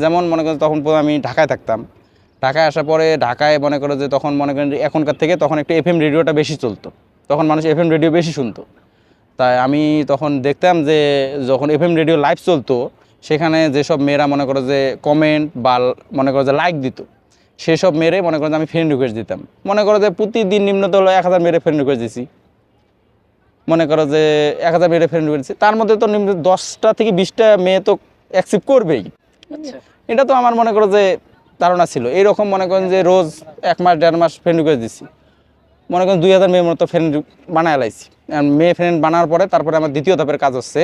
যেমন মনে করেন তখন আমি ঢাকায় থাকতাম। ঢাকায় আসার পরে ঢাকায় মনে করো যে তখন মনে করেন এখনকার থেকে তখন একটু এফএম রেডিওটা বেশি চলতো। তখন মানুষ এফএম রেডিও বেশি শুনতো। তাই আমি তখন দেখতাম যে যখন এফএম রেডিও লাইভ চলতো, সেখানে যেসব মেয়েরা মনে করো যে কমেন্ট বা মনে করো যে লাইক দিত, সেসব মেরে মনে করো যে আমি ফ্রেন্ড রিকোয়েস্ট দিতাম। মনে করো যে প্রতিদিন নিম্নত হলো এক হাজার মেরে ফ্রেন্ড রিকোয়েস্ট দিছি। মনে করো যে এক হাজার মেরে ফ্রেন্ড রিকোয়েস্ট দিছি। তার মধ্যে তো নিম্ন দশটা থেকে বিশটা মেয়ে তো অ্যাকসেপ্ট করবেই। এটা তো আমার মনে করো যে ধারণা ছিল। এইরকম মনে করেন যে রোজ এক মাস, দেড় মাস ফ্রেন্ড রিকোয়েস্ট দিচ্ছি মনে করেন দুই হাজার মেয়ের মতো ফ্রেন্ড বানায় লাইছি। মেয়ে ফ্রেন্ড বানার পরে তারপরে আমার দ্বিতীয় ধাপের কাজ হচ্ছে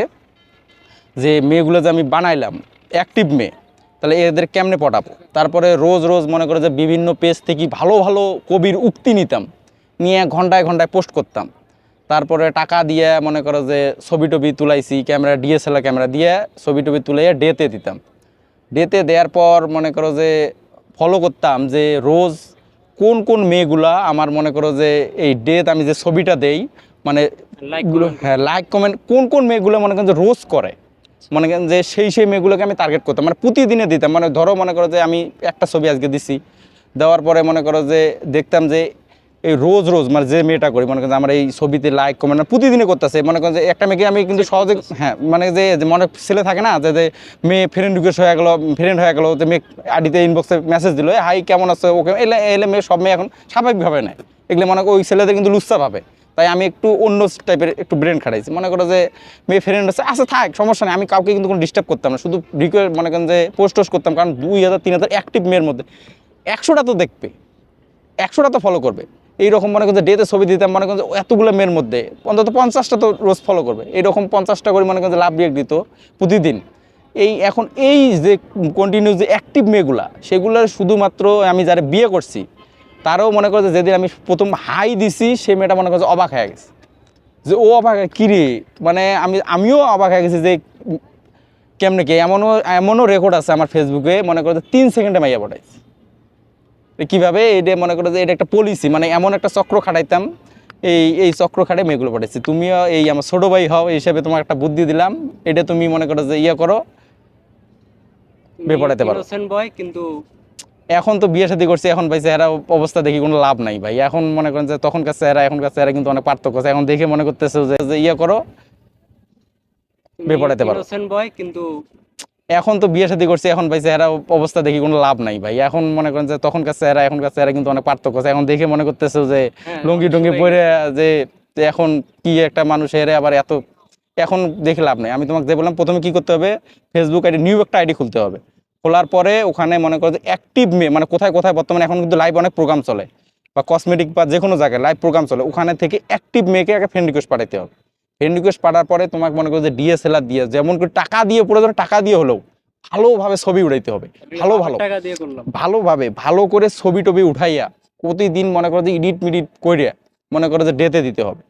যে মেয়েগুলো যে আমি বানাইলাম অ্যাক্টিভ মেয়ে, তাহলে এদের কেমনে পটাবো? তারপরে রোজ রোজ মনে করে যে বিভিন্ন পেজ থেকে ভালো ভালো কবির উক্তি নিতাম, নিয়ে ঘন্টায় ঘন্টায় পোস্ট করতাম। তারপরে টাকা দিয়ে মনে করো যে ছবি টবি তুলাইছি, ক্যামেরা ডিএসএলআর ক্যামেরা দিয়ে ছবি টবি তুলাইয়া ডেতে দিতাম। ডেতে দেওয়ার পর মনে করো যে ফলো করতাম যে রোজ কোন কোন মেয়েগুলা আমার মনে করো যে এই ডেট আমি যে ছবিটা দেই মানে হ্যাঁ লাইক কমেন্ট কোন কোন মেয়েগুলো মনে করেন যে রোজ করে? মনে করেন যে সেই সেই মেয়েগুলোকে আমি টার্গেট করতাম মানে প্রতিদিনে দিতাম। মানে ধরো মনে করো যে আমি একটা ছবি আজকে দিছি দেওয়ার পরে মনে করো যে দেখতাম যে এই রোজ রোজ মানে যে মেয়েটা করি মনে করেন আমার এই ছবিতে লাইক কমেন্ট প্রতিদিনে করতেছে মনে করেন যে একটা মেয়েকে আমি কিন্তু সহজে হ্যাঁ মানে যে মনে ছেলে থাকে না যে যে মেয়ে ফ্রেন্ড রিকোয়েস্ট হয়ে গেলো ফ্রেন্ড হয়ে গেলো যে মেয়ে আডিতে ইনবক্সে মেসেজ দিল হাই কেমন আছে? ওকে এলে এলে মেয়ে সব মেয়ে এখন স্বাভাবিকভাবে নেয়। এগুলো মনে করো ওই ছেলেদের কিন্তু লুচ্ছা ভাবে তাই আমি একটু অন্য টাইপের একটু ব্রেন খাটাইছি। মনে করো যে মেয়ে ফ্রেন্ড আছে আচ্ছা থাক সমস্যা নেই আমি কাউকে কিন্তু কোনো ডিস্টার্ব করতাম না। শুধু রিকোয়েস্ট মনে করেন যে পোস্ট টোস্ট করতাম কারণ দুই হাজার তিন হাজার অ্যাক্টিভ মেয়ের মধ্যে। একশোটা তো দেখবে একশোটা তো ফলো করবে। এইরকম মনে করছে ডেতে ছবি দিতাম, মনে করেন যে এতগুলো মেয়ের মধ্যে। অন্তত পঞ্চাশটা তো রোজ ফলো করবে। এইরকম পঞ্চাশটা করে মনে করেন যে লাভ রিয়েক্ট দিত প্রতিদিন। এই এখন এই যে কন্টিনিউ যে অ্যাক্টিভ মেয়েগুলা, সেগুলোর শুধুমাত্র আমি যারা বিয়ে করছি, তারাও মনে করছে যেদিন আমি প্রথম হাই দিছি সে মেয়েটা মনে করছে অবাক হয়ে গেছে। যে ও অবাক কিরে মানে আমি, আমিও অবাক হয়ে গেছি যে কেমনে কি? এমনও এমনও রেকর্ড আছে আমার ফেসবুকে মনে করে যে তিন সেকেন্ডে মাইয়া পাঠাইছি। তো কীভাবে এটা মনে করো যে এটা একটা পলিসি মানে এমন একটা চক্র খাটাইতাম এই এই চক্র খাটে মেয়েগুলো পাঠাইছি তুমিও এই আমার ছোটো ভাই হও এই হিসাবে তোমার একটা বুদ্ধি দিলাম এটা তুমি মনে করো যে ইয়ে করো বিয়ে পড়াইতে পারো। বয় কিন্তু এখন তো বিয়ে শাদী করছি এখন ভাই চেহারা অবস্থা দেখি কোনো লাভ নাই ভাই এখন মনে করেন যে তখনকার চেহারা এখনকার চেহারা কিন্তু অনেক পার্থক্য আছে এখন দেখে মনে করতেছে যে ইয়ে করো বিয়ে পড়াইতে পারো। বয় কিন্তু এখন তো বিয়ে শাদী করছে এখন ভাই চেহারা অবস্থা দেখি কোনো লাভ নাই ভাই। এখন মনে করেন যে তখনকার চেহারা এখনকার চেহারা কিন্তু অনেক পার্থক্য আছে। এখন দেখে মনে করতেছে যে হ্যাঁ, লুঙ্গি টুঙ্গি পরে যে এখন কি একটা মানুষ এর আবার এত এখন দেখে লাভ নেই। আমি তোমাকে যে বললাম প্রথমে কি করতে হবে? ফেসবুক আইডি নিউ একটা আইডি খুলতে হবে। খোলার পরে ওখানে মনে করো যে অ্যাক্টিভ মেয়ে মানে কোথায় কোথায় বর্তমানে এখন কিন্তু লাইভ অনেক প্রোগ্রাম চলে। বা কসমেটিক বা যে কোনো জায়গায় লাইভ প্রোগ্রাম চলে। ওখানে থেকে অ্যাক্টিভ মেয়েকে একটা ফ্রেন্ড রিকোয়েস্ট পাঠাতে হবে। ফ্রেন্ড রিকোয়েস্ট পাঠার পরে তোমাকে মনে করো যে ডিএসএলআর দিয়ে যেমন করে টাকা দিয়ে প্রয়োজন টাকা দিয়ে হলেও ভালোভাবে ছবি উড়াইতে হবে ভালো ভালো টাকা দিয়ে করলাম। ভালোভাবে ভালো করে ছবি টবি উঠাইয়া প্রতিদিন মনে করো যে এডিট মিডিট করে মনে করো যে ডেতে দিতে হবে।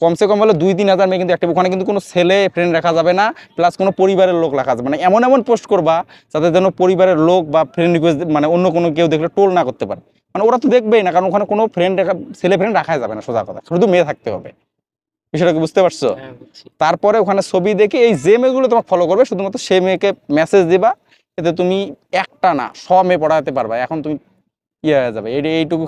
কমসে কম হলে দুই তিন হাজার মেয়ে কিন্তু অ্যাক্টিভ ওখানে কিন্তু কোনো ছেলে ফ্রেন্ড রাখা যাবে না প্লাস কোনো পরিবারের লোক রাখা যাবে না। এমন এমন পোস্ট করবা যাতে যেন পরিবারের লোক বা ফ্রেন্ড রিকোয়েস্ট মানে অন্য কোনো কেউ দেখলে টোল না করতে পারে। মানে ওরা তো দেখবেই না কারণ ওখানে কোনো ফ্রেন্ড রাখা ছেলে ফ্রেন্ড রাখা যাবে না সোজা কথা। শুধু মেয়ে থাকতে হবে। বিষয়টা কি বুঝতে পারছ? হ্যাঁ তারপরে ওখানে ছবি দেখে এই যে মেয়েগুলো তোমার ফলো করবে শুধুমাত্র সে মেয়েকে মেসেজ দিবা এতে তুমি একটা না সব মেয়ে পড়াতে পারবা। এখন তুমি ইয়ে হয়ে যাবে। এই এইটুকু